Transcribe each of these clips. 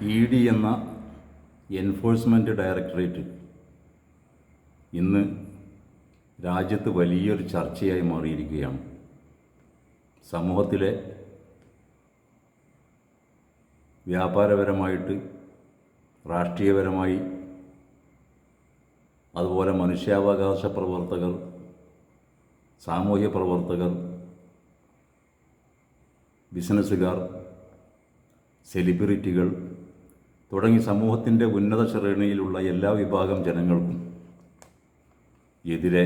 E D എന്ന enforcement directorate ഇന്ന് രാജ്യത്ത് വലിയൊരു ചർച്ചയായി മാറിയിരിക്കുകയാണ്. സമൂഹത്തിലെ വ്യാപാരപരമായിട്ട് രാഷ്ട്രീയപരമായി അതുപോലെ മനുഷ്യാവകാശ പ്രവർത്തകർ സാമൂഹ്യ പ്രവർത്തകർ ബിസിനസ്സുകാർ സെലിബ്രിറ്റികൾ തുടങ്ങി സമൂഹത്തിന്റെ ഉന്നത ശ്രേണിയിലുള്ള എല്ലാ വിഭാഗം ജനങ്ങൾക്കും എതിരെ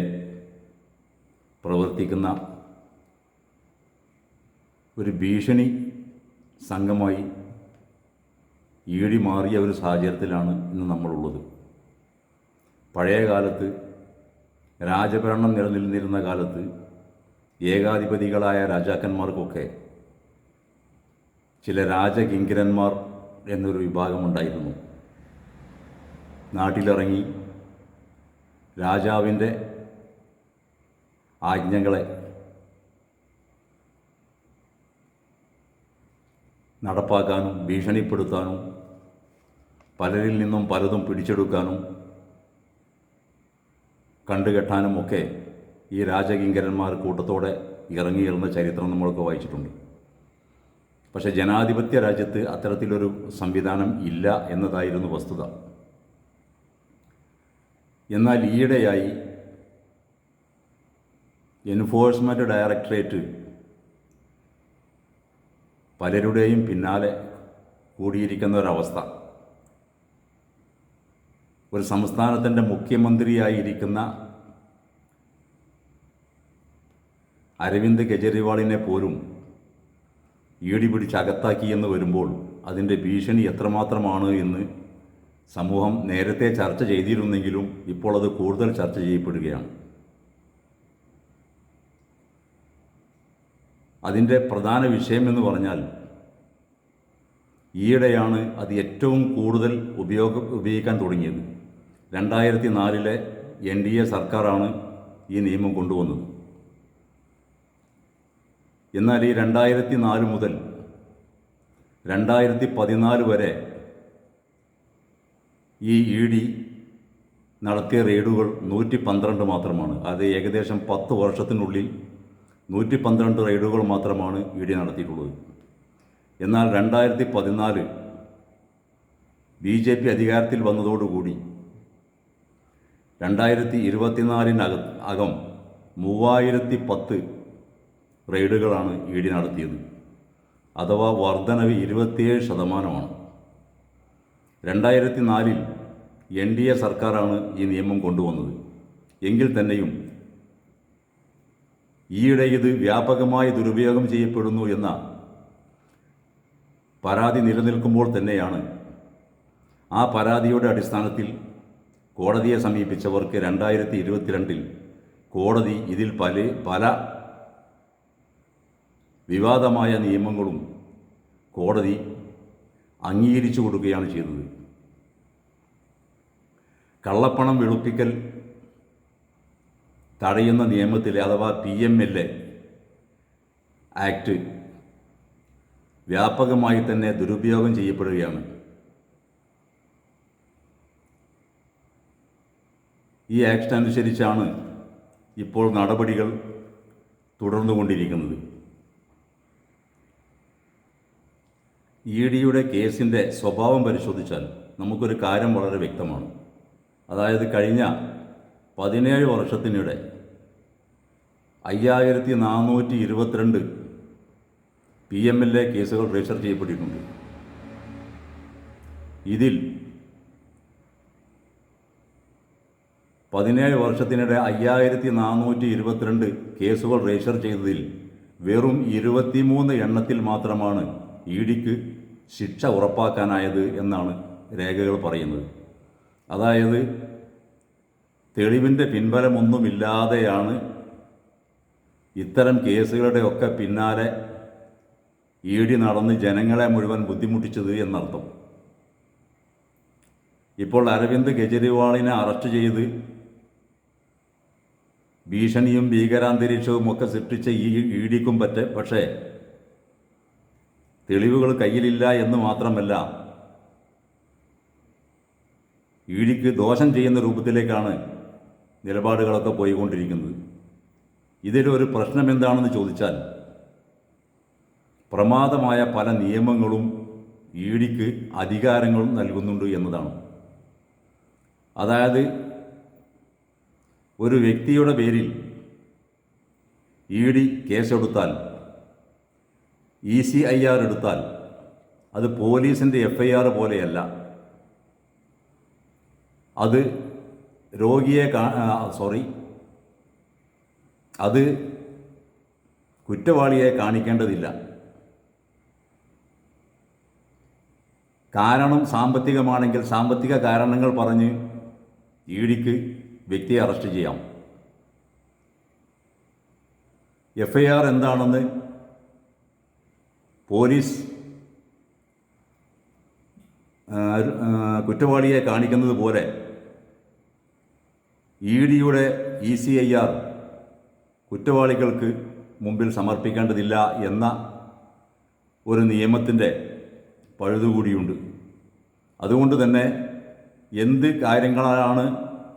പ്രവർത്തിക്കുന്ന ഒരു ഭീഷണി സംഘമായി ഈടി മാറിയ ഒരു സാഹചര്യത്തിലാണ് ഇന്ന് നമ്മളുള്ളത്. പഴയ കാലത്ത് രാജഭരണം നിലനിന്നിരുന്ന കാലത്ത് ഏകാധിപതികളായ രാജാക്കന്മാർക്കൊക്കെ ചില രാജകിങ്കരന്മാർ എന്നൊരു വിഭാഗമുണ്ടായിരുന്നു നാട്ടിലിറങ്ങി രാജാവിന്റെ ആജ്ഞകളെ നടപ്പാക്കാനും ഭീഷണിപ്പെടുത്താനും പലരിൽ നിന്നും പലതും പിടിച്ചെടുക്കാനും കണ്ടുകെട്ടാനും ഒക്കെ ഈ രാജകിങ്കരന്മാർ കൂട്ടത്തോടെ ഇറങ്ങിയിരുന്ന ചരിത്രം നമ്മൾക്ക് വായിച്ചിട്ടുണ്ട്. പക്ഷേ ജനാധിപത്യ രാജ്യത്ത് അത്തരത്തിലൊരു സംവിധാനം ഇല്ല എന്നതായിരുന്നു വസ്തുത. എന്നാൽ ഈയിടെയായി എൻഫോഴ്സ്മെന്റ് ഡയറക്ടറേറ്റ് പലരുടെയും പിന്നാലെ കൂടിയിരിക്കുന്ന ഒരവസ്ഥ ഒരു സംസ്ഥാനത്തിന്റെ മുഖ്യമന്ത്രിയായിരിക്കുന്ന അരവിന്ദ് കെജ്രിവാളിനെ പോലും ഈടി പിടിച്ച് അകത്താക്കി എന്ന് വരുമ്പോൾ അതിന്റെ ഭീഷണി എത്രമാത്രമാണ് എന്ന് സമൂഹം നേരത്തെ ചർച്ച ചെയ്തിരുന്നെങ്കിലും ഇപ്പോൾ അത് കൂടുതൽ ചർച്ച ചെയ്യപ്പെടുകയാണ്. അതിന്റെ പ്രധാന വിഷയം എന്ന് പറഞ്ഞാൽ ഈയിടെയാണ് അത് ഏറ്റവും കൂടുതൽ ഉപയോഗ ഉപയോഗിക്കാൻ തുടങ്ങിയത്. രണ്ടായിരത്തി നാലിലെ എൻ ഡി എ സർക്കാരാണ് ഈ നിയമം കൊണ്ടുവന്നത്. എന്നാൽ ഈ രണ്ടായിരത്തി നാല് മുതൽ രണ്ടായിരത്തി പതിനാല് വരെ ഈ ഇ ഡി നടത്തിയ റെയ്ഡുകൾ നൂറ്റി പന്ത്രണ്ട് മാത്രമാണ്. അത് ഏകദേശം പത്ത് വർഷത്തിനുള്ളിൽ നൂറ്റി പന്ത്രണ്ട് റെയ്ഡുകൾ മാത്രമാണ് ഇ ഡി നടത്തിയിട്ടുള്ളത്. എന്നാൽ രണ്ടായിരത്തി പതിനാല് ബി ജെ പി അധികാരത്തിൽ വന്നതോടുകൂടി രണ്ടായിരത്തി ഇരുപത്തിനാലിനകം മൂവായിരത്തി പത്ത് റെയ്ഡുകളാണ് ഇ ഡി നടത്തിയത്. അഥവാ വർധനവ് ഇരുപത്തിയേഴ് ശതമാനമാണ്. രണ്ടായിരത്തി നാലിൽ എൻ ഡി എ സർക്കാരാണ് ഈ നിയമം കൊണ്ടുവന്നത്. എങ്കിൽ തന്നെയും ഈയിടെ ഇത് വ്യാപകമായി ദുരുപയോഗം ചെയ്യപ്പെടുന്നു എന്ന പരാതി നിലനിൽക്കുമ്പോൾ തന്നെയാണ് ആ പരാതിയുടെ അടിസ്ഥാനത്തിൽ കോടതിയെ സമീപിച്ചവർക്ക് രണ്ടായിരത്തി ഇരുപത്തിരണ്ടിൽ കോടതി ഇതിൽ പല പല വിവാദമായ നിയമങ്ങളും കോടതി അംഗീകരിച്ചു കൊടുക്കുകയാണ് ചെയ്തത്. കള്ളപ്പണം വെളുപ്പിക്കൽ തടയുന്ന നിയമത്തിലെ അഥവാ P M L A act വ്യാപകമായി തന്നെ ദുരുപയോഗം ചെയ്യപ്പെടുകയാണ്. ഈ ആക്ട് അനുസരിച്ചാണ് ഇപ്പോൾ നടപടികൾ തുടർന്നുകൊണ്ടിരിക്കുന്നത്. ഇ ഡിയുടെ കേസിന്റെ സ്വഭാവം പരിശോധിച്ചാൽ നമുക്കൊരു കാര്യം വളരെ വ്യക്തമാണ്. അതായത് കഴിഞ്ഞ പതിനേഴ് വർഷത്തിനിടെ അയ്യായിരത്തി നാനൂറ്റി ഇരുപത്തിരണ്ട് പി എം എൽ എ കേസുകൾ രജിസ്റ്റർ ചെയ്യപ്പെട്ടിട്ടുണ്ട്. ഇതിൽ പതിനേഴ് വർഷത്തിനിടെ അയ്യായിരത്തി നാനൂറ്റി ഇരുപത്തിരണ്ട് കേസുകൾ രജിസ്റ്റർ ചെയ്തതിൽ വെറും ഇരുപത്തിമൂന്ന് എണ്ണത്തിൽ മാത്രമാണ് ഇ ഡിക്ക് ശിക്ഷ ഉറപ്പാക്കാനായത് എന്നാണ് രേഖകൾ പറയുന്നത്. അതായത് തെളിവിന്റെ പിൻബലമൊന്നുമില്ലാതെയാണ് ഇത്തരം കേസുകളുടെ ഒക്കെ പിന്നാലെ ഇ ഡി നടന്ന് ജനങ്ങളെ മുഴുവൻ ബുദ്ധിമുട്ടിച്ചത് എന്നർത്ഥം. ഇപ്പോൾ അരവിന്ദ് കെജ്രിവാളിനെ അറസ്റ്റ് ചെയ്ത് ഭീഷണിയും ഭീകരാന്തരീക്ഷവും ഒക്കെ സൃഷ്ടിച്ച ഈ ഇ ഡിക്കും പറ്റേ പക്ഷേ തെളിവുകൾ കയ്യിലില്ല എന്ന് മാത്രമല്ല ഈഴിക്ക് ദോഷം ചെയ്യുന്ന രൂപത്തിലേക്കാണ് നിലപാടുകളൊക്കെ പോയിക്കൊണ്ടിരിക്കുന്നത്. ഇതിലൊരു പ്രശ്നം എന്താണെന്ന് ചോദിച്ചാൽ പ്രമാദമായ പല നിയമങ്ങളും ഇ അധികാരങ്ങളും നൽകുന്നുണ്ട് എന്നതാണ്. അതായത് ഒരു വ്യക്തിയുടെ പേരിൽ ഇ ഡി കേസെടുത്താൽ ഇ സി ഐ ആർ എടുത്താൽ അത് പോലീസിന്റെ എഫ് ഐ ആർ പോലെയല്ല. അത് രോഗിയെ കാ സോറി അത് കുറ്റവാളിയെ കാണിക്കേണ്ടതില്ല. കാരണം സാമ്പത്തികമാണെങ്കിൽ സാമ്പത്തിക കാരണങ്ങൾ പറഞ്ഞ് ഇ ഡിക്ക് വ്യക്തിയെ അറസ്റ്റ് ചെയ്യാം. എഫ് ഐ ആർ എന്താണെന്ന് പോലീസ് കുറ്റവാളിയെ കാണിക്കുന്നത് പോലെ ഇ ഡിയുടെ ഇ സി ഐ ആർ കുറ്റവാളികൾക്ക് മുമ്പിൽ സമർപ്പിക്കേണ്ടതില്ല എന്ന ഒരു നിയമത്തിന്റെ പഴുതുകൂടിയുണ്ട്. അതുകൊണ്ട് തന്നെ എന്ത് കാര്യങ്ങളാണ്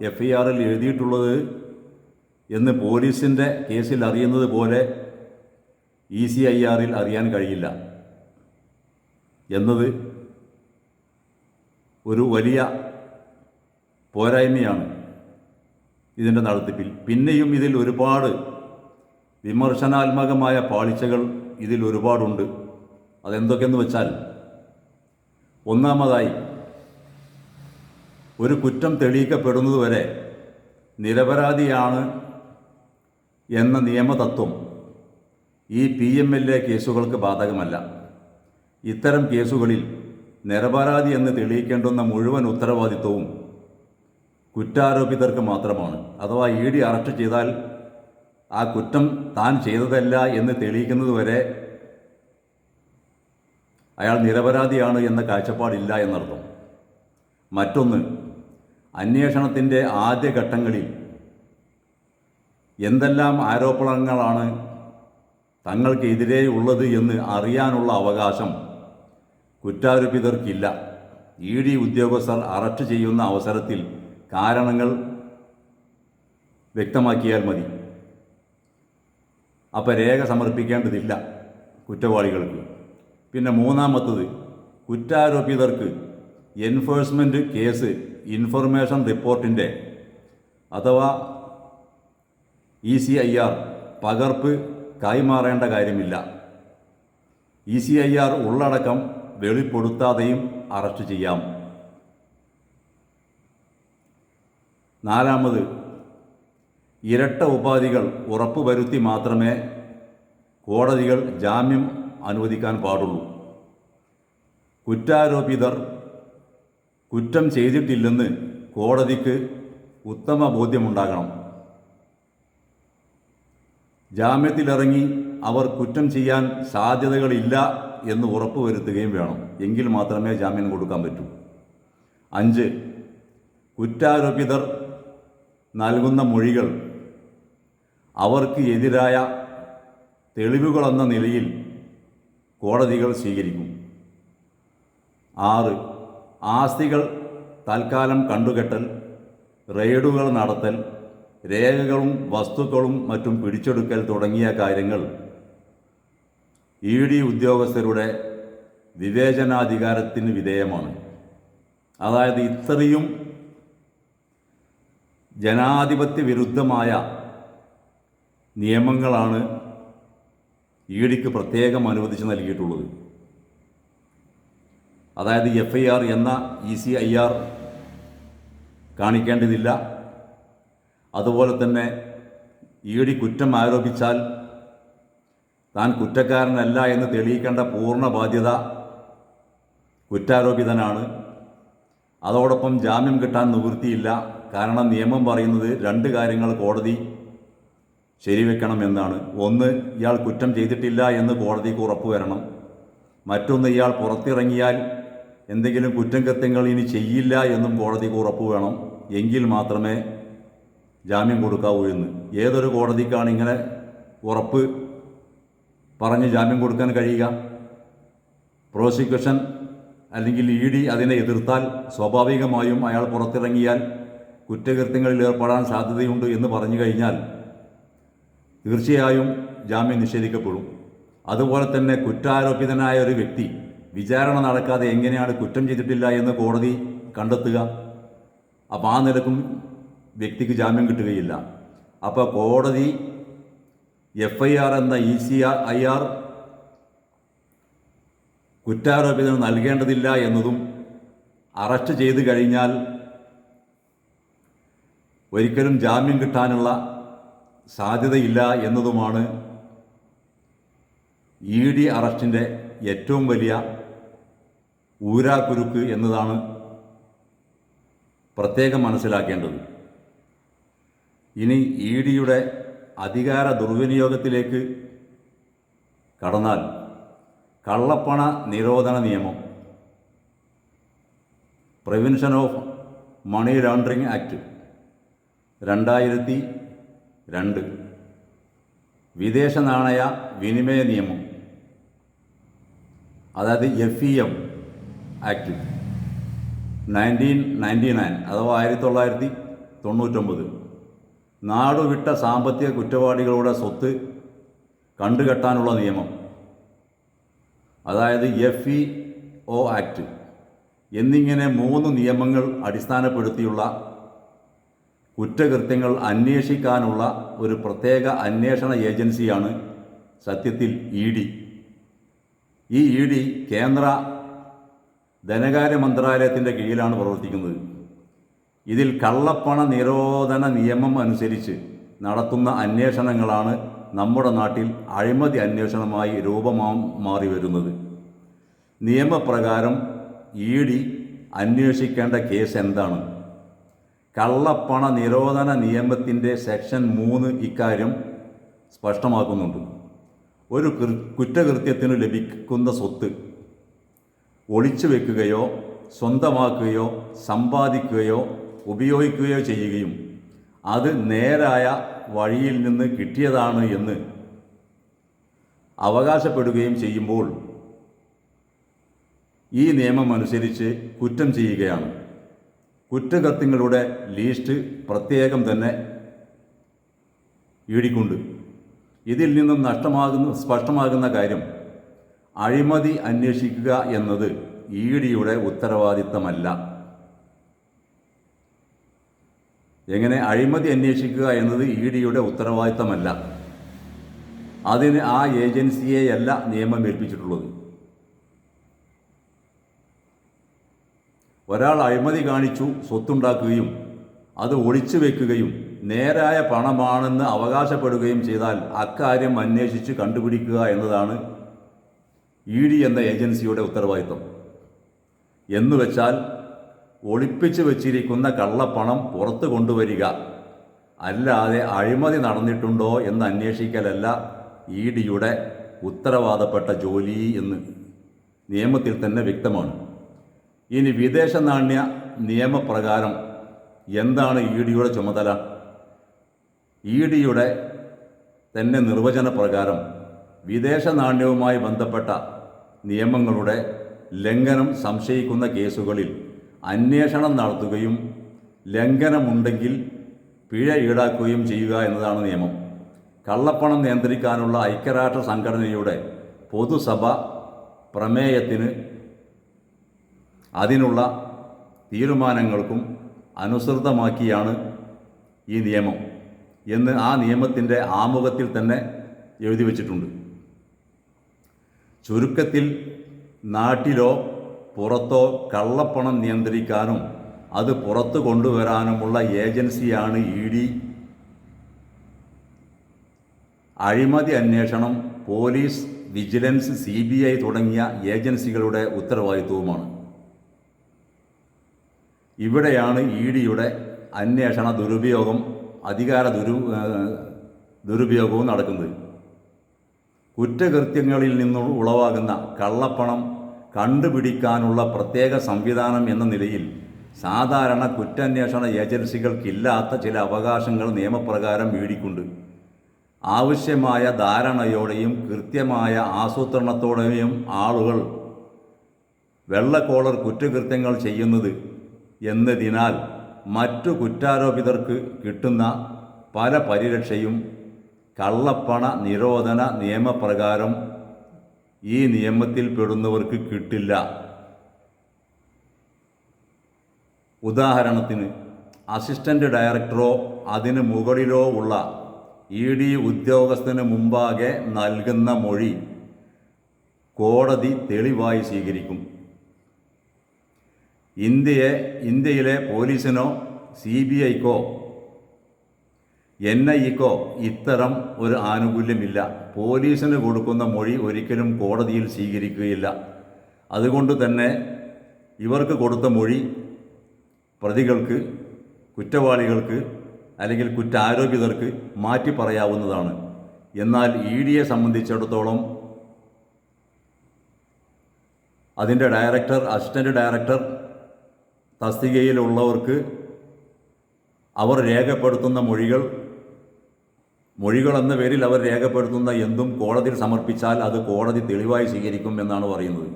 എഫ് ഐ ആറിൽ എഴുതിയിട്ടുള്ളത് എന്ന് പോലീസിന്റെ കേസിൽ അറിയുന്നത് പോലെ ഇ സി ഐ ആറിൽ അറിയാൻ കഴിയില്ല എന്നത് ഒരു വലിയ പോരായ്മയാണ് ഇതിന്റെ നടത്തിപ്പിൽ. പിന്നെയും ഇതിൽ ഒരുപാട് വിമർശനാത്മകമായ പാളിച്ചകൾ ഇതിൽ ഒരുപാടുണ്ട്. അതെന്തൊക്കെയെന്ന് വെച്ചാൽ ഒന്നാമതായി ഒരു കുറ്റം തെളിയിക്കപ്പെടുന്നതുവരെ നിരപരാധിയാണ് എന്ന നിയമതത്വം ഈ പി എം എൽ എ കേസുകൾക്ക് ബാധകമല്ല. ഇത്തരം കേസുകളിൽ നിരപരാധി എന്ന് തെളിയിക്കേണ്ടുന്ന മുഴുവൻ ഉത്തരവാദിത്വവും കുറ്റാരോപിതർക്ക് മാത്രമാണ്. അഥവാ ഇ ഡി അറസ്റ്റ് ചെയ്താൽ ആ കുറ്റം താൻ ചെയ്തതല്ല എന്ന് തെളിയിക്കുന്നതുവരെ അയാൾ നിരപരാധിയാണ് എന്ന കാഴ്ചപ്പാടില്ല എന്നർത്ഥം. മറ്റൊന്ന് അന്വേഷണത്തിന്റെ ആദ്യഘട്ടങ്ങളിൽ എന്തെല്ലാം ആരോപണങ്ങളാണ് തങ്ങൾക്കെതിരെ ഉള്ളത് എന്ന് അറിയാനുള്ള അവകാശം കുറ്റാരോപിതർക്കില്ല. ഇ ഡി ഉദ്യോഗസ്ഥർ അറസ്റ്റ് ചെയ്യുന്ന അവസരത്തിൽ കാരണങ്ങൾ വ്യക്തമാക്കിയാൽ മതി. അപ്പോൾ രേഖ സമർപ്പിക്കേണ്ടതില്ല കുറ്റവാളികൾക്ക്. പിന്നെ മൂന്നാമത്തത് കുറ്റാരോപിതർക്ക് എൻഫോഴ്സ്മെന്റ് കേസ് ഇൻഫർമേഷൻ റിപ്പോർട്ടിന്റെ അഥവാ ഇ സി ഐ ആർ പകർപ്പ് കൈമാറേണ്ട കാര്യമില്ല. ഇ സി ഐ ആർ ഉള്ളടക്കം വെളിപ്പെടുത്താതെയും അറസ്റ്റ് ചെയ്യാം. നാലാമത് ഇരട്ട ഉപാധികൾ ഉറപ്പുവരുത്തി മാത്രമേ കോടതികൾ ജാമ്യം അനുവദിക്കാൻ പാടുള്ളൂ. കുറ്റാരോപിതർ കുറ്റം ചെയ്തിട്ടില്ലെന്ന് കോടതിക്ക് ഉത്തമ ബോധ്യമുണ്ടാകണം. ജാമ്യത്തിലിറങ്ങി അവർ കുറ്റം ചെയ്യാൻ സാധ്യതകളില്ല എന്ന് ഉറപ്പുവരുത്തുകയും വേണം. എങ്കിൽ മാത്രമേ ജാമ്യം കൊടുക്കാൻ പറ്റൂ. അഞ്ച്. കുറ്റാരോപിതർ നൽകുന്ന മൊഴികൾ അവർക്ക് എതിരായ തെളിവുകളെന്ന നിലയിൽ കോടതികൾ സ്വീകരിക്കും. ആറ്. ആസ്തികൾ തൽക്കാലം കണ്ടുകെട്ടൽ റെയ്ഡുകൾ നടത്തൽ രേഖകളും വസ്തുക്കളും മറ്റും പിടിച്ചെടുക്കൽ തുടങ്ങിയ കാര്യങ്ങൾ ഇ ഡി ഉദ്യോഗസ്ഥരുടെ വിവേചനാധികാരത്തിന് വിധേയമാണ്. അതായത് ഇത്രയും ജനാധിപത്യ വിരുദ്ധമായ നിയമങ്ങളാണ് ഇ ഡിക്ക് പ്രത്യേകം അനുവദിച്ച് നൽകിയിട്ടുള്ളത്. അതായത് എഫ് ഐ ആർ എന്ന ഇ സി ഐ ആർ കാണിക്കേണ്ടതില്ല. അതുപോലെ തന്നെ ഇ ഡി കുറ്റം ആരോപിച്ചാൽ താൻ കുറ്റക്കാരനല്ല എന്ന് തെളിയിക്കേണ്ട പൂർണ ബാധ്യത കുറ്റാരോപിതനാണ്. അതോടൊപ്പം ജാമ്യം കിട്ടാൻ നിവൃത്തിയില്ല. കാരണം നിയമം പറയുന്നത് രണ്ട് കാര്യങ്ങൾ കോടതി ശരിവെക്കണം എന്നാണ്. ഒന്ന് ഇയാൾ കുറ്റം ചെയ്തിട്ടില്ല എന്ന് കോടതിക്ക് ഉറപ്പുവരണം മറ്റൊന്ന് ഇയാൾ പുറത്തിറങ്ങിയാൽ എന്തെങ്കിലും കുറ്റം കൃത്യങ്ങൾ ഇനി ചെയ്യില്ല എന്നും കോടതിക്ക് ഉറപ്പ് വേണം. എങ്കിൽ മാത്രമേ ജാമ്യം കൊടുക്കാവൂ എന്ന്. ഏതൊരു കോടതിക്കാണ് ഇങ്ങനെ ഉറപ്പ് പറഞ്ഞ് ജാമ്യം കൊടുക്കാൻ കഴിയുക? പ്രോസിക്യൂഷൻ അല്ലെങ്കിൽ ഇ ഡി അതിനെ എതിർത്താൽ സ്വാഭാവികമായും അയാൾ പുറത്തിറങ്ങിയാൽ കുറ്റകൃത്യങ്ങളിൽ ഏർപ്പെടാൻ സാധ്യതയുണ്ട് എന്ന് പറഞ്ഞു കഴിഞ്ഞാൽ തീർച്ചയായും ജാമ്യം നിഷേധിക്കപ്പെടും. അതുപോലെ തന്നെ കുറ്റാരോപിതനായ ഒരു വ്യക്തി വിചാരണ നടക്കാതെ എങ്ങനെയാണ് കുറ്റം ചെയ്തിട്ടില്ല എന്ന് കോടതി കണ്ടെത്തുക? അപ്പോൾ ആ നിലക്കും വ്യക്തിക്ക് ജാമ്യം കിട്ടുകയില്ല. അപ്പോൾ കോടതി എഫ് ഐ ആർ എന്ന ഇ സി ഐ ആർ കുറ്റാരോപിതന് നൽകേണ്ടതില്ല എന്നതും അറസ്റ്റ് ചെയ്തു കഴിഞ്ഞാൽ ഒരിക്കലും ജാമ്യം കിട്ടാനുള്ള സാധ്യതയില്ല എന്നതുമാണ് ഇ ഡി അറസ്റ്റിന്റെ ഏറ്റവും വലിയ ഊരാക്കുരുക്ക് എന്നതാണ് പ്രത്യേകം മനസ്സിലാക്കേണ്ടത്. ഇനി ഇ ഡിയുടെ അധികാര ദുർവിനിയോഗത്തിലേക്ക് കടന്നാൽ കള്ളപ്പണ നിരോധന നിയമം prevention of money laundering act രണ്ടായിരത്തി രണ്ട് വിദേശ നാണയ വിനിമയ നിയമം അതായത് F E M act nineteen ninety nine അഥവാ ആയിരത്തി തൊള്ളായിരത്തി തൊണ്ണൂറ്റൊമ്പത്. നാടുവിട്ട സാമ്പത്തിക കുറ്റവാളികളുടെ സ്വത്ത് കണ്ടുകെട്ടാനുള്ള നിയമം. അതായത് എഫ് ഇ ഒ ആക്ട് എന്നിങ്ങനെ മൂന്ന് നിയമങ്ങൾ അടിസ്ഥാനപ്പെടുത്തിയുള്ള കുറ്റകൃത്യങ്ങൾ അന്വേഷിക്കാനുള്ള ഒരു പ്രത്യേക അന്വേഷണ ഏജൻസിയാണ് സത്യത്തിൽ ഇ ഡി. ഈ ഇ ഡി കേന്ദ്ര ധനകാര്യ മന്ത്രാലയത്തിന്റെ കീഴിലാണ് പ്രവർത്തിക്കുന്നത്. ഇതിൽ കള്ളപ്പണ നിരോധന നിയമം അനുസരിച്ച് നടത്തുന്ന അന്വേഷണങ്ങളാണ് നമ്മുടെ നാട്ടിൽ അഴിമതി അന്വേഷണമായി രൂപമാ മാറി വരുന്നത്. നിയമപ്രകാരം ഇ ഡി അന്വേഷിക്കേണ്ട കേസ് എന്താണ്? കള്ളപ്പണ നിരോധന നിയമത്തിന്റെ സെക്ഷൻ മൂന്ന് ഇക്കാര്യം സ്പഷ്ടമാക്കുന്നുണ്ട്. ഒരു കുറ്റകൃത്യത്തിനു ലഭിക്കുന്ന സ്വത്ത് ഒളിച്ചു വെക്കുകയോ സ്വന്തമാക്കുകയോ സമ്പാദിക്കുകയോ ഉപയോഗിക്കുകയോ ചെയ്യുകയും അത് നേരായ വഴിയിൽ നിന്ന് കിട്ടിയതാണ് എന്ന് അവകാശപ്പെടുകയും ചെയ്യുമ്പോൾ ഈ നിയമം അനുസരിച്ച് കുറ്റം ചെയ്യുകയാണ്. കുറ്റകൃത്യങ്ങളുടെ ലീസ്റ്റ് പ്രത്യേകം തന്നെ ഈടിക്കൊണ്ട്. ഇതിൽ നിന്നും നഷ്ടമാകുന്ന സ്പഷ്ടമാകുന്ന കാര്യം അഴിമതി അന്വേഷിക്കുക എന്നത് ഇ ഡിയുടെ ഉത്തരവാദിത്തമല്ല. എങ്ങനെ അഴിമതി അന്വേഷിക്കുക എന്നത് ഇ ഡിയുടെ ഉത്തരവാദിത്തമല്ല. അതിന് ആ ഏജൻസിയെയല്ല നിയമം ഏൽപ്പിച്ചിട്ടുള്ളത്. ഒരാൾ അഴിമതി കാണിച്ചു സ്വത്തുണ്ടാക്കുകയും അത് ഒളിച്ചു വെക്കുകയും നേരായ പണമാണെന്ന് അവകാശപ്പെടുകയും ചെയ്താൽ അക്കാര്യം അന്വേഷിച്ച് കണ്ടുപിടിക്കുക എന്നതാണ് ഇ ഡി എന്ന ഏജൻസിയുടെ ഉത്തരവാദിത്വം എന്നുവെച്ചാൽ ഒളിപ്പിച്ചു വച്ചിരിക്കുന്ന കള്ളപ്പണം പുറത്തു കൊണ്ടുവരിക. അല്ലാതെ അഴിമതി നടന്നിട്ടുണ്ടോ എന്ന് അന്വേഷിക്കലല്ല ഇ ഡിയുടെ ഉത്തരവാദപ്പെട്ട ജോലി എന്ന് നിയമത്തിൽ തന്നെ വ്യക്തമാണ്. ഇനി വിദേശ നാണ്യ നിയമപ്രകാരം എന്താണ് ഇ ഡിയുടെ ചുമതല? ഇ ഡിയുടെ തന്നെ നിർവചന പ്രകാരം വിദേശ നാണ്യവുമായി ബന്ധപ്പെട്ട നിയമങ്ങളുടെ ലംഘനം സംശയിക്കുന്ന കേസുകളിൽ അന്വേഷണം നടത്തുകയും ലംഘനമുണ്ടെങ്കിൽ പിഴ ഈടാക്കുകയും ചെയ്യുക എന്നതാണ് നിയമം. കള്ളപ്പണം നിയന്ത്രിക്കാനുള്ള ഐക്യരാഷ്ട്ര സംഘടനയുടെ പൊതുസഭ പ്രമേയത്തിന് അതിനുള്ള തീരുമാനങ്ങൾക്കും അനുസൃതമാക്കിയാണ് ഈ നിയമം എന്ന് ആ നിയമത്തിന്റെ ആമുഖത്തിൽ തന്നെ എഴുതി വച്ചിട്ടുണ്ട്. ചുരുക്കത്തിൽ നാട്ടിലോ പുറത്തോ കള്ളപ്പണം നിയന്ത്രിക്കാനും അത് പുറത്തു കൊണ്ടുവരാനുമുള്ള ഏജൻസിയാണ് ഇ ഡി. അഴിമതി അന്വേഷണം police vigilance C B I തുടങ്ങിയ ഏജൻസികളുടെ ഉത്തരവാദിത്വവുമാണ്. ഇവിടെയാണ് ഇ ഡിയുടെ അന്വേഷണ ദുരുപയോഗം അധികാര ദുരു ദുരുപയോഗവും നടക്കുന്നത്. കുറ്റകൃത്യങ്ങളിൽ നിന്നും ഉളവാകുന്ന കള്ളപ്പണം കണ്ടുപിടിക്കാനുള്ള പ്രത്യേക സംവിധാനം എന്ന നിലയിൽ സാധാരണ കുറ്റാന്വേഷണ ഏജൻസികൾക്കില്ലാത്ത ചില അവകാശങ്ങൾ നിയമപ്രകാരം വീടിക്കൊണ്ട് ആവശ്യമായ ധാരണയോടെയും കൃത്യമായ ആസൂത്രണത്തോടെയും ആളുകൾ വെള്ളക്കോളർ കുറ്റകൃത്യങ്ങൾ ചെയ്യുന്നത് എന്നതിനാൽ മറ്റു കുറ്റാരോപിതർക്ക് കിട്ടുന്ന പല പരിരക്ഷയും കള്ളപ്പണ നിരോധന നിയമപ്രകാരം ഈ നിയമത്തിൽ പെടുന്നവർക്ക് കിട്ടില്ല. ഉദാഹരണത്തിന് അസിസ്റ്റന്റ് ഡയറക്ടറോ അതിന് മുകളിലോ ഉള്ള ഇ ഡി ഉദ്യോഗസ്ഥന് മുമ്പാകെ നൽകുന്ന മൊഴി കോടതി തെളിവായി സ്വീകരിക്കും. ഇന്ത്യയെ ഇന്ത്യയിലെ പോലീസിനോ സി ബി ഐക്കോ എൻ ഐക്കോ ഇത്തരം ഒരു ആനുകൂല്യമില്ല. പോലീസിന് കൊടുക്കുന്ന മൊഴി ഒരിക്കലും കോടതിയിൽ സ്വീകരിക്കുകയില്ല. അതുകൊണ്ട് തന്നെ ഇവർക്ക് കൊടുത്ത മൊഴി പ്രതികൾക്ക് കുറ്റവാളികൾക്ക് അല്ലെങ്കിൽ കുറ്റാരോപിതർക്ക് മാറ്റി പറയാവുന്നതാണ്. എന്നാൽ ഇ ഡിയെ സംബന്ധിച്ചിടത്തോളം അതിന്റെ ഡയറക്ടർ അസിസ്റ്റന്റ് ഡയറക്ടർ തസ്തികയിലുള്ളവർക്ക് അവർ രേഖപ്പെടുത്തുന്ന മൊഴികൾ മൊഴികൾ എന്ന പേരിൽ അവർ രേഖപ്പെടുത്തുന്ന എന്തും കോടതിയിൽ സമർപ്പിച്ചാൽ അത് കോടതി തെളിവായി സ്വീകരിക്കും എന്നാണ് പറയുന്നത്.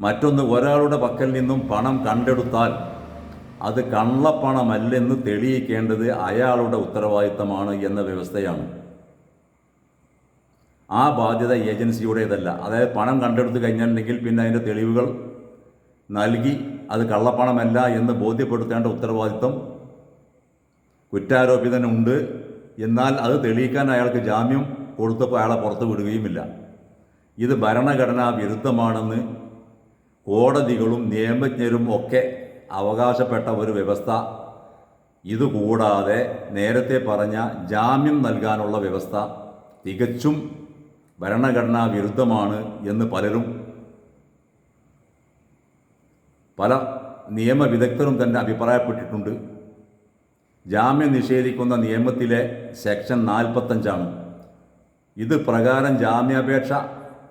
മറ്റൊന്ന് ഒരാളുടെ പക്കൽ നിന്നും പണം കണ്ടെടുത്താൽ അത് കള്ളപ്പണമല്ലെന്ന് തെളിയിക്കേണ്ടത് അയാളുടെ ഉത്തരവാദിത്തമാണ് എന്ന വ്യവസ്ഥയാണ്. ആ ബാധ്യത ഏജൻസിയുടേതല്ല. അതായത് പണം കണ്ടെടുത്ത് കഴിഞ്ഞിട്ടുണ്ടെങ്കിൽ പിന്നെ അതിന്റെ തെളിവുകൾ നൽകി അത് കള്ളപ്പണമല്ല എന്ന് ബോധ്യപ്പെടുത്തേണ്ട ഉത്തരവാദിത്തം കുറ്റാരോപിതനുണ്ട്. എന്നാൽ അത് തെളിയിക്കാൻ അയാൾക്ക് ജാമ്യം കൊടുത്തപ്പോൾ അയാളെ പുറത്ത് വിടുകയുമില്ല. ഇത് ഭരണഘടനാ വിരുദ്ധമാണെന്ന് കോടതികളും നിയമജ്ഞരും ഒക്കെ അവകാശപ്പെട്ട ഒരു വ്യവസ്ഥ. ഇതുകൂടാതെ നേരത്തെ പറഞ്ഞ ജാമ്യം നൽകാനുള്ള വ്യവസ്ഥ തികച്ചും ഭരണഘടനാ വിരുദ്ധമാണ് എന്ന് പലരും പല നിയമവിദഗ്ധരും തന്നെ അഭിപ്രായപ്പെട്ടിട്ടുണ്ട്. ജാമ്യം നിഷേധിക്കുന്ന നിയമത്തിലെ സെക്ഷൻ നാൽപ്പത്തഞ്ചാണ്. ഇത് പ്രകാരം ജാമ്യാപേക്ഷ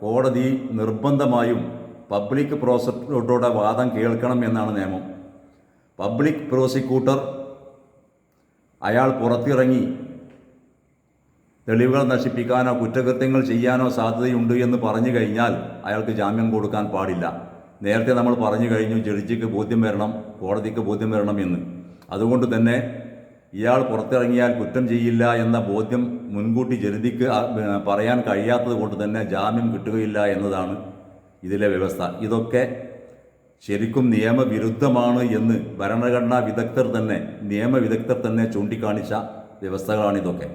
കോടതി നിർബന്ധമായും പബ്ലിക് പ്രോസിക്യൂട്ടറുടെ വാദം കേൾക്കണം എന്നാണ് നിയമം. പബ്ലിക് പ്രോസിക്യൂട്ടർ അയാൾ പുറത്തിറങ്ങി തെളിവുകൾ നശിപ്പിക്കാനോ കുറ്റകൃത്യങ്ങൾ ചെയ്യാനോ സാധ്യതയുണ്ട് എന്ന് പറഞ്ഞു കഴിഞ്ഞാൽ അയാൾക്ക് ജാമ്യം കൊടുക്കാൻ പാടില്ല. നേരത്തെ നമ്മൾ പറഞ്ഞു കഴിഞ്ഞു ജഡ്ജിക്ക് ബോധ്യം വരണം കോടതിക്ക് ബോധ്യം വരണം എന്ന്. അതുകൊണ്ട് തന്നെ ഇയാൾ പുറത്തിറങ്ങിയാൽ കുറ്റം ചെയ്യില്ല എന്ന ബോധ്യം മുൻകൂട്ടി ജനതിക്ക് പറയാൻ കഴിയാത്തത് കൊണ്ട് തന്നെ ജാമ്യം കിട്ടുകയില്ല എന്നതാണ് ഇതിലെ വ്യവസ്ഥ. ഇതൊക്കെ ശരിക്കും നിയമവിരുദ്ധമാണ് എന്ന് ഭരണഘടനാ വിദഗ്ധർ തന്നെ നിയമവിദഗ്ധർ തന്നെ ചൂണ്ടിക്കാണിച്ച വ്യവസ്ഥകളാണിതൊക്കെ ഇതൊക്കെ.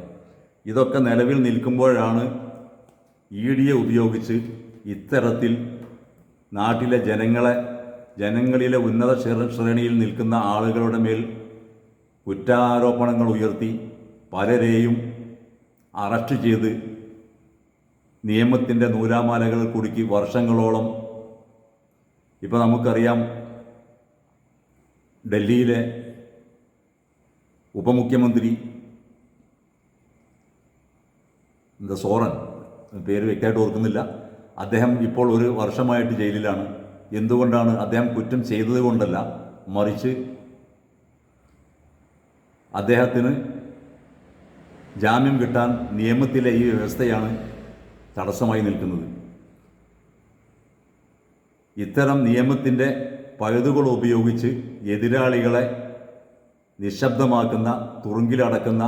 ഇതൊക്കെ നിലവിൽ നിൽക്കുമ്പോഴാണ് ഇ ഡിയെ ഉപയോഗിച്ച് ഇത്തരത്തിൽ നാട്ടിലെ ജനങ്ങളെ ജനങ്ങളിലെ ഉന്നത ശ്രേണിയിൽ നിൽക്കുന്ന ആളുകളുടെ മേൽ കുറ്റാരോപണങ്ങൾ ഉയർത്തി പലരെയും അറസ്റ്റ് ചെയ്ത് നിയമത്തിന്റെ നൂലാമാലകൾ കുടുക്കി വർഷങ്ങളോളം ഇപ്പോൾ നമുക്കറിയാം ഡൽഹിയിലെ ഉപമുഖ്യമന്ത്രി എന്താ സോറൻ പേര് വ്യക്തമായിട്ട് ഓർക്കുന്നില്ല. അദ്ദേഹം ഇപ്പോൾ ഒരു വർഷമായിട്ട് ജയിലിലാണ്. എന്തുകൊണ്ടാണ് അദ്ദേഹം കുറ്റം ചെയ്തത് കൊണ്ടല്ല? മറിച്ച് അദ്ദേഹത്തിന് ജാമ്യം കിട്ടാൻ നിയമത്തിലെ ഈ വ്യവസ്ഥയാണ് തടസ്സമായി നിൽക്കുന്നത്. ഇത്തരം നിയമത്തിന്റെ പഴുതുകൾ ഉപയോഗിച്ച് എതിരാളികളെ നിശബ്ദമാക്കുന്ന തുറുങ്കിലടക്കുന്ന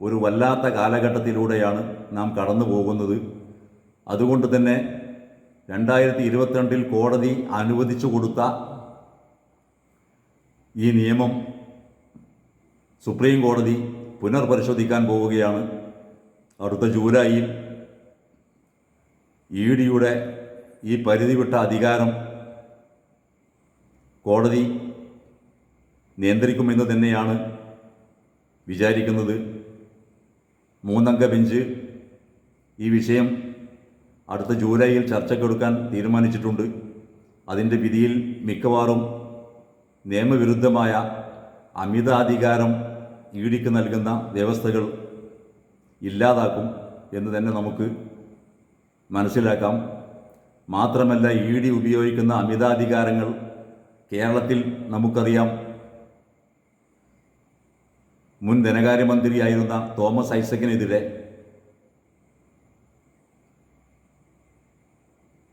ഒരു വല്ലാത്ത കാലഘട്ടത്തിലൂടെയാണ് നാം കടന്നു പോകുന്നത്. അതുകൊണ്ട് തന്നെ രണ്ടായിരത്തി ഇരുപത്തിരണ്ടിൽ കോടതി അനുവദിച്ചു കൊടുത്ത ഈ നിയമം സുപ്രീം കോടതി പുനർപരിശോധിക്കാൻ പോവുകയാണ്. അടുത്ത ജൂലൈയിൽ ഇ ഡിയുടെ ഈ പരിധി വിട്ട അധികാരം കോടതി നിയന്ത്രിക്കുമെന്ന് തന്നെയാണ് വിചാരിക്കുന്നത്. മൂന്നംഗ ബെഞ്ച് ഈ വിഷയം അടുത്ത ജൂലൈയിൽ ചർച്ചയ്ക്കെടുക്കാൻ തീരുമാനിച്ചിട്ടുണ്ട്. അതിന്റെ വിധിയിൽ മിക്കവാറും നിയമവിരുദ്ധമായ അമിതാധികാരം ഇ ഡിക്ക് നൽകുന്ന വ്യവസ്ഥകൾ ഇല്ലാതാക്കും എന്ന് തന്നെ നമുക്ക് മനസ്സിലാക്കാം. മാത്രമല്ല ഇ ഡി ഉപയോഗിക്കുന്ന അമിതാധികാരങ്ങൾ കേരളത്തിൽ നമുക്കറിയാം. മുൻ ധനകാര്യമന്ത്രിയായിരുന്ന തോമസ് ഐസക്കിനെതിരെ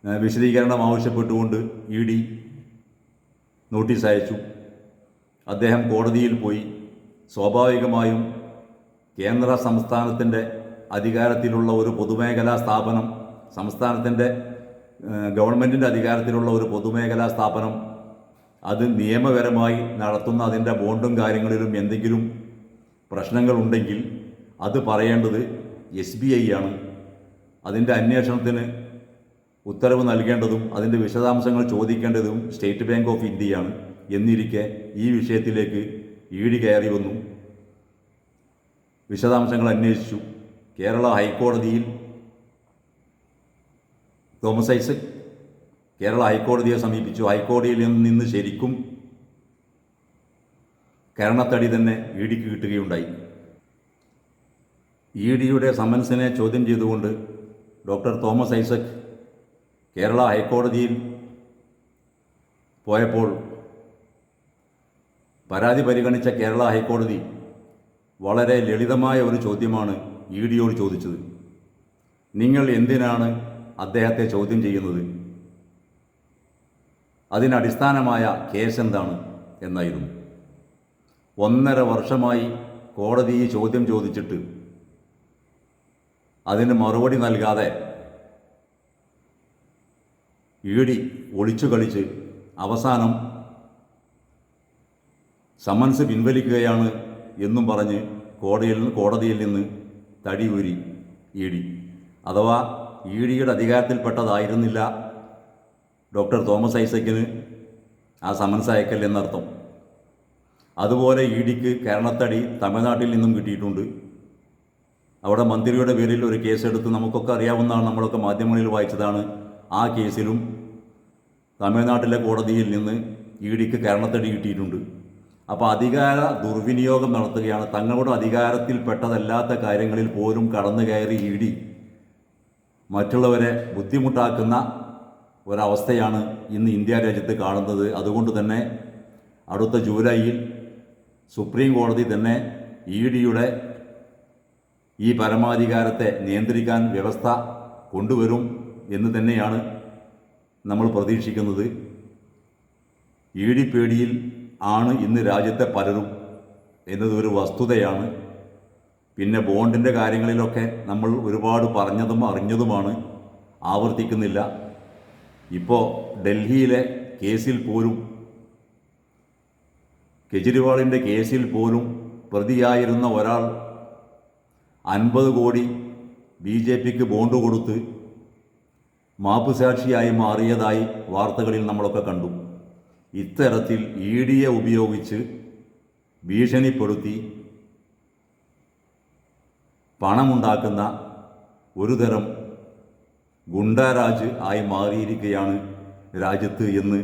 വിശദീകരണം ആവശ്യപ്പെട്ടുകൊണ്ട് ഇ ഡി നോട്ടീസ് അയച്ചു. അദ്ദേഹം കോടതിയിൽ പോയി. സ്വാഭാവികമായും കേന്ദ്ര സംസ്ഥാനത്തിന്റെ അധികാരത്തിലുള്ള ഒരു പൊതുമേഖലാ സ്ഥാപനം സംസ്ഥാനത്തിന്റെ ഗവൺമെന്റിന്റെ അധികാരത്തിലുള്ള ഒരു പൊതുമേഖലാ സ്ഥാപനം അത് നിയമപരമായി നടത്തുന്ന അതിന്റെ ബോണ്ടും കാര്യങ്ങളിലും എന്തെങ്കിലും പ്രശ്നങ്ങളുണ്ടെങ്കിൽ അത് പറയേണ്ടത് എസ് ബി ഐ ആണ്. അതിന്റെ അന്വേഷണത്തിന് ഉത്തരവ് നൽകേണ്ടതും അതിന്റെ വിശദാംശങ്ങൾ ചോദിക്കേണ്ടതും സ്റ്റേറ്റ് ബാങ്ക് ഓഫ് ഇന്ത്യയാണ് എന്നിരിക്കെ ഈ വിഷയത്തിലേക്ക് ഇ ഡി കയറി വന്നു. വിശദാംശങ്ങൾ അന്വേഷിച്ചു. കേരള ഹൈക്കോടതിയിൽ തോമസ് ഐസക് കേരള ഹൈക്കോടതിയെ സമീപിച്ചു. ഹൈക്കോടതിയിൽ നിന്ന് ശരിക്കും കരണത്തടി തന്നെ ഇ ഡിക്ക് കിട്ടുകയുണ്ടായി. ഇ ഡിയുടെ സമൻസിനെ ചോദ്യം ചെയ്തുകൊണ്ട് ഡോക്ടർ തോമസ് ഐസക് കേരള ഹൈക്കോടതിയിൽ പോയപ്പോൾ പരാതി പരിഗണിച്ച കേരള ഹൈക്കോടതി വളരെ ലളിതമായ ഒരു ചോദ്യമാണ് ഇ ഡിയോട് ചോദിച്ചത്. നിങ്ങൾ എന്തിനാണ് അദ്ദേഹത്തെ ചോദ്യം ചെയ്യുന്നത്? അതിനടിസ്ഥാനമായ കേസ് എന്താണ് എന്നായിരുന്നു. ഒന്നര വർഷമായി കോടതി ഈ ചോദ്യം ചോദിച്ചിട്ട് അതിന് മറുപടി നൽകാതെ ഇ ഡി ഒളിച്ചു കളിച്ച് അവസാനം സമൻസ് പിൻവലിക്കുകയാണ് എന്നും പറഞ്ഞ് കോടതിയിൽ നിന്ന് കോടതിയിൽ നിന്ന് തടിയൂരി ഇ ഡി അഥവാ ഇ ഡിയുടെ അധികാരത്തിൽപ്പെട്ടതായിരുന്നില്ല ഡോക്ടർ തോമസ് ഐസക്കിന് ആ സമൻസ് അയക്കൽ എന്നർത്ഥം. അതുപോലെ ഇ ഡിക്ക് കേരളത്തടി തമിഴ്നാട്ടിൽ നിന്നും കിട്ടിയിട്ടുണ്ട്. അവിടെ മന്ത്രിയുടെ പേരിൽ ഒരു കേസെടുത്ത് നമുക്കൊക്കെ അറിയാവുന്നതാണ് നമ്മളൊക്കെ മാധ്യമങ്ങളിൽ വായിച്ചതാണ്. ആ കേസിലും തമിഴ്നാട്ടിലെ കോടതിയിൽ നിന്ന് ഇ ഡിക്ക് കേരളത്തടി കിട്ടിയിട്ടുണ്ട്. അപ്പോൾ അധികാര ദുർവിനിയോഗം നടത്തുകയാണ്. തങ്ങളുടെ അധികാരത്തിൽപ്പെട്ടതല്ലാത്ത കാര്യങ്ങളിൽ പോലും കടന്നു കയറി ഇടി. മറ്റുള്ളവരെ ബുദ്ധിമുട്ടാക്കുന്ന ഒരവസ്ഥയാണ് ഇന്ന് ഇന്ത്യ രാജ്യത്ത് കാണുന്നത്. അതുകൊണ്ട് തന്നെ അടുത്ത ജൂലൈയിൽ സുപ്രീം കോടതി തന്നെ ഇ ഡിയുടെ ഈ പരമാധികാരത്തെ നിയന്ത്രിക്കാൻ വ്യവസ്ഥ കൊണ്ടുവരും എന്ന് തന്നെയാണ് നമ്മൾ പ്രതീക്ഷിക്കുന്നത്. ഇ ഡി പേടിയിൽ ആണ് ഇന്ന് രാജ്യത്തെ പലരും എന്നതൊരു വസ്തുതയാണ്. പിന്നെ ബോണ്ടിന്റെ കാര്യങ്ങളിലൊക്കെ നമ്മൾ ഒരുപാട് പറഞ്ഞതും അറിഞ്ഞതുമാണ്. ആവർത്തിക്കുന്നില്ല. ഇപ്പോൾ ഡൽഹിയിലെ കേസിൽ പോലും കെജ്രിവാളിന്റെ കേസിൽ പോലും പ്രതിയായിരുന്ന ഒരാൾ അൻപത് കോടി ബി ജെ പിക്ക് ബോണ്ട് കൊടുത്ത് മാപ്പുസാക്ഷിയായി മാറിയതായി വാർത്തകളിൽ നമ്മളൊക്കെ കണ്ടു. ഇത്തരത്തിൽ ഇ ഡിയെ ഉപയോഗിച്ച് ഭീഷണിപ്പെടുത്തി പണമുണ്ടാക്കുന്ന ഒരു തരം ഗുണ്ടാരാജ് ആയി മാറിയിരിക്കുകയാണ് രാജ്യത്ത് എന്ന്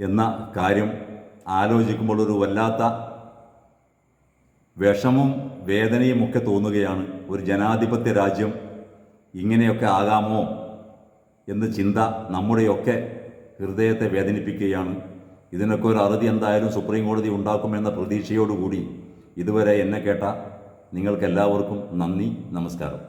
എന്ന കാര്യം ആലോചിക്കുമ്പോൾ ഒരു വല്ലാത്ത വിഷമം വേദനയും ഒക്കെ തോന്നുകയാണ്. ഒരു ജനാധിപത്യ രാജ്യം ഇങ്ങനെയൊക്കെ ആകാമോ എന്ന ചിന്ത നമ്മുടെയൊക്കെ ഹൃദയത്തെ വേദനിപ്പിക്കുകയാണ്. ഇതിനൊക്കെ ഒരു അറുതി എന്തായാലും സുപ്രീം കോടതി ഉണ്ടാക്കുമെന്ന പ്രതീക്ഷയോടുകൂടി ഇതുവരെ എന്നെ കേട്ട നിങ്ങൾക്കെല്ലാവർക്കും നന്ദി നമസ്കാരം.